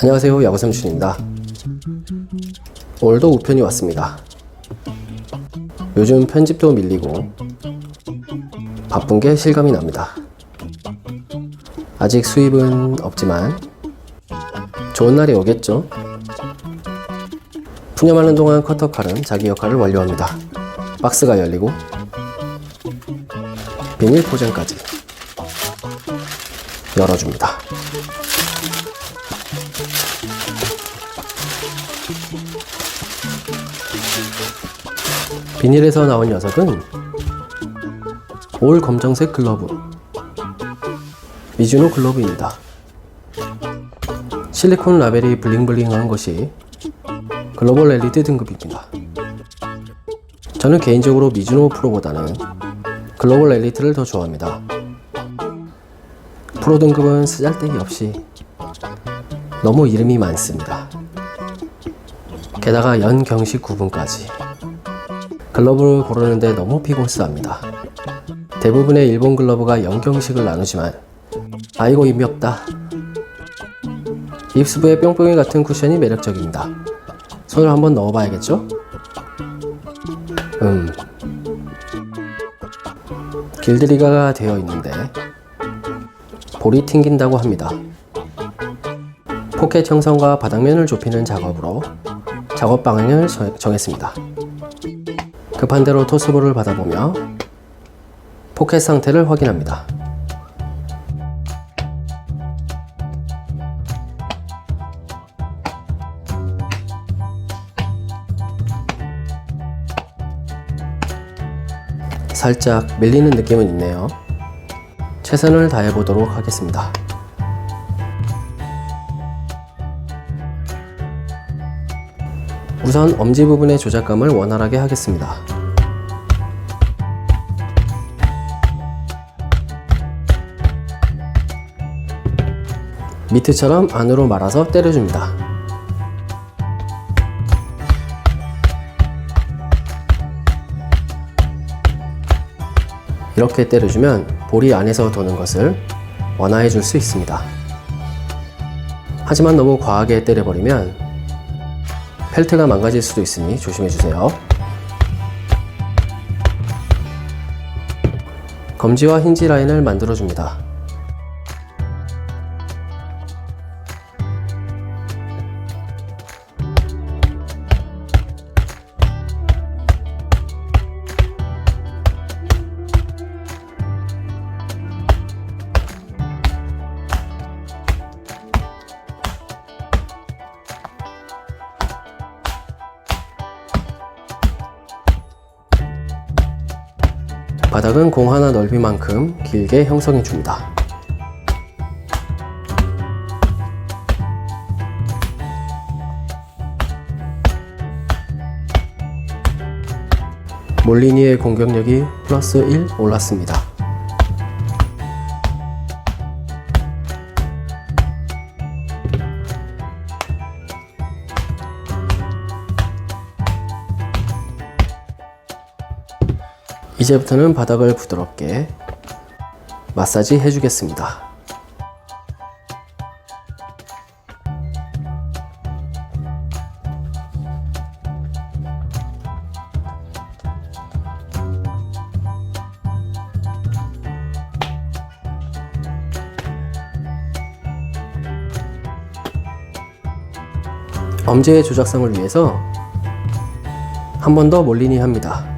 안녕하세요 야구삼촌입니다. 오늘도 우편이 왔습니다. 요즘 편집도 밀리고 바쁜 게 실감이 납니다. 아직 수입은 없지만 좋은 날이 오겠죠? 푸념하는 동안 커터칼은 자기 역할을 완료합니다. 박스가 열리고 비닐 포장까지 열어줍니다 비닐에서 나온 녀석은 올 검정색 글러브 미즈노 글러브입니다. 실리콘 라벨이 블링블링한 것이 글로벌 엘리트 등급입니다. 저는 개인적으로 미즈노 프로보다는 글로벌 엘리트를 더 좋아합니다. 프로 등급은 쓰잘데기 없이 너무 이름이 많습니다. 게다가 연경식 구분까지 글러브를 고르는데 너무 피곤스합니다. 대부분의 일본 글러브가 연경식을 나누지만 아이고 힘이 없다. 입수부의 뿅뿅이 같은 쿠션이 매력적입니다. 손을 한번 넣어봐야겠죠? 음. 길들이가 되어 있는데 볼이 튕긴다고 합니다. 포켓 형성과 바닥면을 좁히는 작업으로 작업 방향을 정- 정했습니다. 급한 대로 토스볼을 받아보며 포켓 상태를 확인합니다. 살짝 밀리는 느낌은 있네요. 최선을 다해 보도록 하겠습니다. 우선 엄지 부분의 조작감을 원활하게 하겠습니다. 미트처럼 안으로 말아서 때려줍니다. 이렇게 때려주면 볼이 안에서 도는 것을 완화해 줄 수 있습니다. 하지만 너무 과하게 때려버리면 펠트가 망가질 수도 있으니 조심해 주세요. 검지와 힌지 라인을 만들어 줍니다. 바닥은 공 하나 넓이만큼 길게 형성해 줍니다. 몰리니의 공격력이 플러스 1 올랐습니다. 이제부터는 바닥을 부드럽게 마사지 해주겠습니다. 엄지의 조작성을 위해서 한 번 더 몰리니 합니다.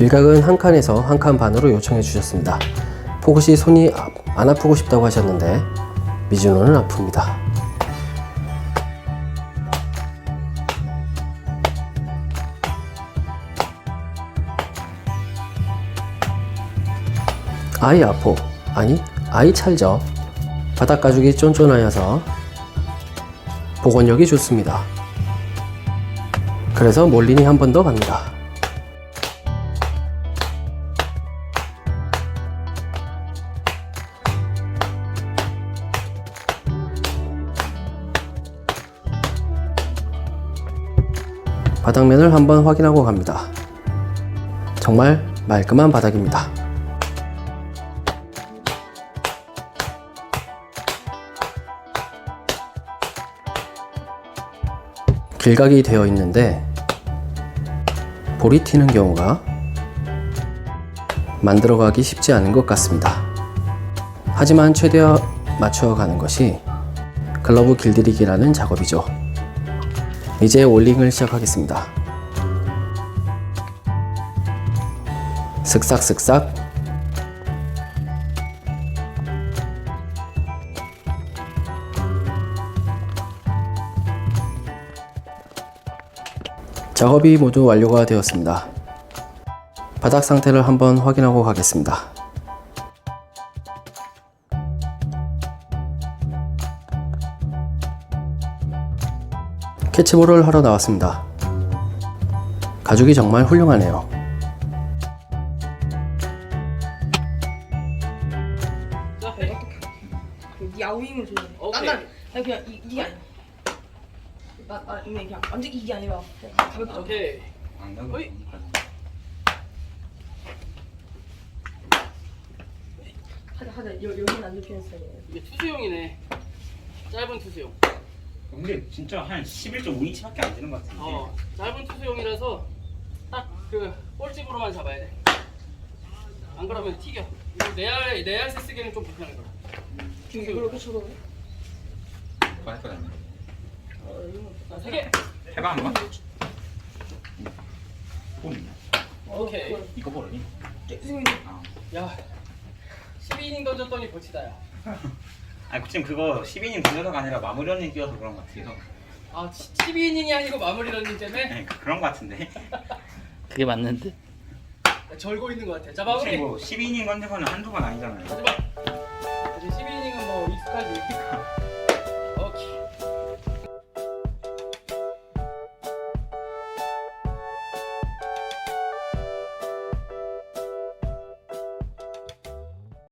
길각은 한 칸에서 한 칸 반으로 요청해 주셨습니다. 포그시 손이 아- 안 아프고 싶다고 하셨는데 미즈노는 아픕니다. 아이 아포 아니 아이 찰져 바닥 가죽이 쫀쫀하여서 복원력이 좋습니다. 그래서 몰리니 한번 더 갑니다. 바닥면을 한번 확인하고 갑니다. 정말 말끔한 바닥입니다. 길각이 되어 있는데 볼이 튀는 경우가 만들어가기 쉽지 않은 것 같습니다. 하지만 최대한 맞추어 가는 것이 글러브 길들이기라는 작업이죠. 이제 올링을 시작하겠습니다. 슥싹슥싹 작업이 모두 완료가 되었습니다. 바닥 상태를 한번 확인하고 가겠습니다. 캐치볼을 하러 나왔습니다. 가죽이 정말 훌륭하네요. 줘야 돼. 오케이. 난, 난 그냥 이, 이게 아니야. 나, 나 그냥 그냥 완전 이게 아니라 그냥 가볍게 좀. 오케이. 어이. 하자 하자 여, 여기는 안 눕히는 스타일이에요. 이게 투수용이네. 짧은 투수용. 근데 진짜 한 11.5인치밖에 안 되는 것 같은데. 어, 짧은 투수용이라서 딱 그 볼집으로만 잡아야 돼. 안 그러면 튀겨. 내알 내알세 쓰기는 좀 불편할 거야. 지금 이걸로 쳐도 돼? 할 거잖아. 자, 세 개. 해봐 한번. 봄. 오케이. 이거 보러니? 선생님 야, 12이닝 던졌더니 버치다야. 아 지금 그거 10인인 던져서가 아니라 마무리 언니 끼어서 그런 것 같아요. 아, 12이닝이 아니고 마무리 던진 때문에 네, 그- 그런 것 같은데. 그게 맞는데? 절고 있는 것 같아. 자, 마무리. 뭐 12인인 던져서는 한두 번 아니잖아요. 하지마. 이제 12이닝은 뭐 익숙하지.